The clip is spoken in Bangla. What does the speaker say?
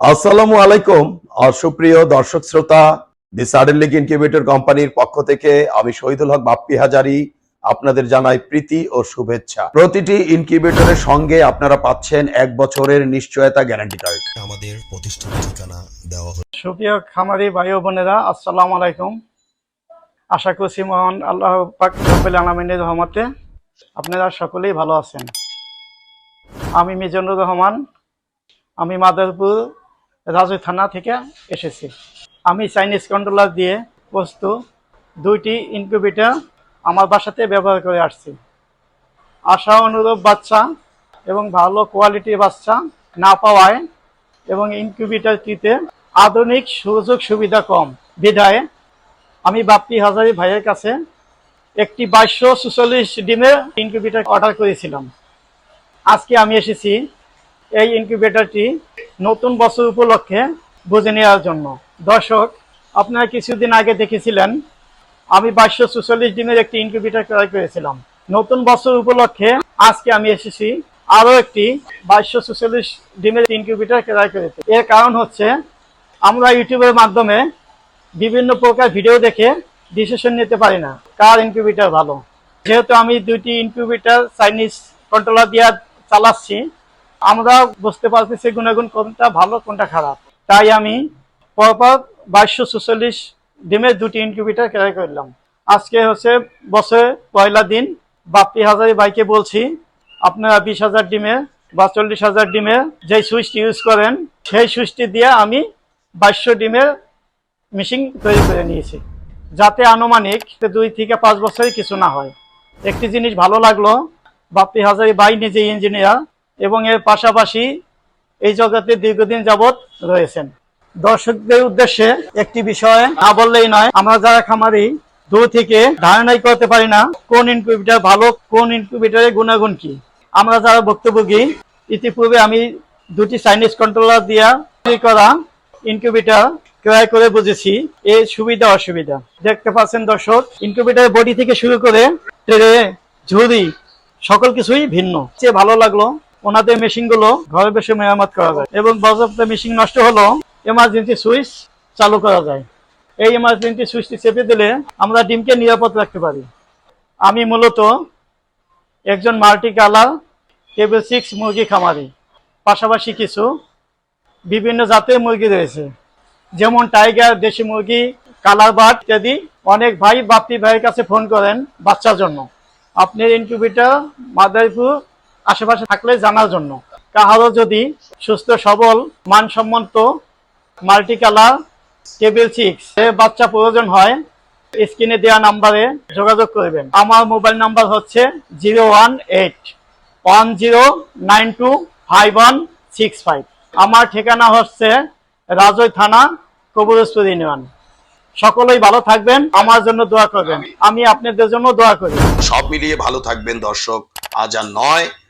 আসসালামু আলাইকুম আর সুপ্রিয় দর্শক শ্রোতা দি সাডেন লিগ ইনকিউবেটর কোম্পানির পক্ষ থেকে আমি শহীদুল হক বাপ্পি হাজারি আপনাদের জানাই প্রীতি ও শুভেচ্ছা। প্রতিটি ইনকিউবেটরের সঙ্গে আপনারা পাচ্ছেন এক বছরের নিশ্চয়তা গ্যারান্টি কার্ড আমাদের প্রতিষ্ঠান ঠিকানা দেওয়া হলো সুপ্রিয় খামারি ভাই ও বোনেরা আসসালামু আলাইকুম। আশা করছি মহান আল্লাহ পাক রব্বুল আলমিনের রহমতে আপনারা সকলেই ভালো আছেন। আমি মিজানুর রহমান আমি মাদারপুর রাজু থানা থেকে এসেছি। আমি চাইনিজ কন্ট্রোলার দিয়ে বস্তু দুইটি ইনকিউবেটর আমার বাসাতে ব্যবহার করে আসছি। আশা অনুরূপ বাচ্চা এবং ভালো কোয়ালিটির বাচ্চা না পাওয়ায় এবং ইনকিউবেটরটিতে আধুনিক সুযোগ সুবিধা কম বিধায় আমি বাপ্পি হাজারি ভাইয়ের কাছে একটি বাইশশো সুচল্লিশ ডিমের ইনকিউবেটর অর্ডার করেছিলাম। আজকে আমি এসেছি এই ইনকিউবেটরটি নতুন বছর উপলক্ষে বুঝে নেওয়ার জন্য। দর্শক, আপনারা কিছুদিন আগে দেখেছিলেন, আমি বাইশশো চুচল্লিশ দিনের একটি ইনকিউবেটর ক্রয় করেছিলাম। নতুন বছর উপলক্ষে আজকে আমি এসেছি আরও একটি বাইশশো চুচল্লিশ ডিমের ইনকিউবেটর ক্রয় করেছি এর কারণ হচ্ছে, আমরা ইউটিউবের মাধ্যমে বিভিন্ন প্রকার ভিডিও দেখে ডিসিশন নিতে পারি না, কার ইনকিউবেটর ভালো। যেহেতু আমি দুইটি ইনকিউবেটর চাইনিজ কন্ট্রোলার দিয়ে চালাচ্ছি আমরা বুঝতে পারতেছি গুণাগুণ কোনটা ভালো, কোনটা খারাপ। তাই আমি পরপর বাইশশো চুচল্লিশ ডিমের দুটি ইনকিউবেটর ক্রয় করলাম। আজকে হচ্ছে বছরের পয়লা দিন, বাপ্পি হাজারি বাইকে বলছি, আপনারা বিশ হাজার ডিমে বা চল্লিশ হাজার ডিমে যে সুইচটি ইউজ করেন, সেই সুইচটি দিয়ে আমি বাইশশো ডিমের মেশিন তৈরি করে নিয়েছি। যাতে আনুমানিক দুই থেকে পাঁচ বছরে কিছু না হয়। একটি জিনিস ভালো লাগল, বাপ্পি হাজারি বাই নিজে ইঞ্জিনিয়ার এবং এর পাশাপাশি এই জগতে দীর্ঘদিন যাবৎ রয়েছেন। দর্শকদের উদ্দেশ্যে একটি বিষয় না বললেই নয়, আমরা যারা খামারি, দূর থেকে ধারণাই করতে পারি না কোন ইনকিউবেটার ভালো, কোন ইনকিউবেটারের গুণাগুণ কি। আমরা যারা ভুক্তভোগী, ইতিপূর্বে আমি দুটি চাইনিজ কন্ট্রোলার দিয়া করা ইনকিউবেটার ক্রয় করে বুঝেছি এর সুবিধা, অসুবিধা। দেখতে পাচ্ছেন দর্শক ইনকিউবেটার বডি থেকে শুরু করে ট্রে, ঝুড়ি, সকল কিছুই ভিন্ন। সে ভালো লাগল ওনাদের মেশিনগুলো ঘরে বসে মেরামত করা যায় এবং বাজারতে মেশিন নষ্ট হলো এমার্জেন্সি সুইচ চালু করা যায়। এই এমার্জেন্সি সুইচটি চেপে দিলে আমরা ডিমকে নিরাপদ রাখতে পারি। আমি মূলত একজন মাল্টি কালার কেবল সিক্স মুরগি খামারি। পাশাপাশি কিছু বিভিন্ন জাতের মুরগি রয়েছে। যেমন টাইগার দেশি মুরগি কালার বাট ইত্যাদি অনেক ভাই বাপ্পি ভাইয়ের কাছে ফোন করেন বাচ্চার জন্য। আপনার ইনকিউবেটর মাদারীপুর আশেপাশে থাকলে জানার জন্য। কাহারও যদি সুস্থ, সবল, মানসম্মত মাল্টি কালার টেবিল সিক্স বাচ্চা প্রয়োজন হয়, স্ক্রিনে দেওয়া নাম্বারে যোগাযোগ করবেন। আমার মোবাইল নাম্বার হচ্ছে zero one eight one zero nine two five one six five. আমার ঠিকানা হচ্ছে রাজৈ থানা কবরস্পুর ইউনিয়ন। সকলেই ভালো থাকবেন, আমার জন্য দোয়া করবেন। আমি আপনাদের জন্য দোয়া করি। সব মিলিয়ে ভালো থাকবেন দর্শক। আজ আর নয়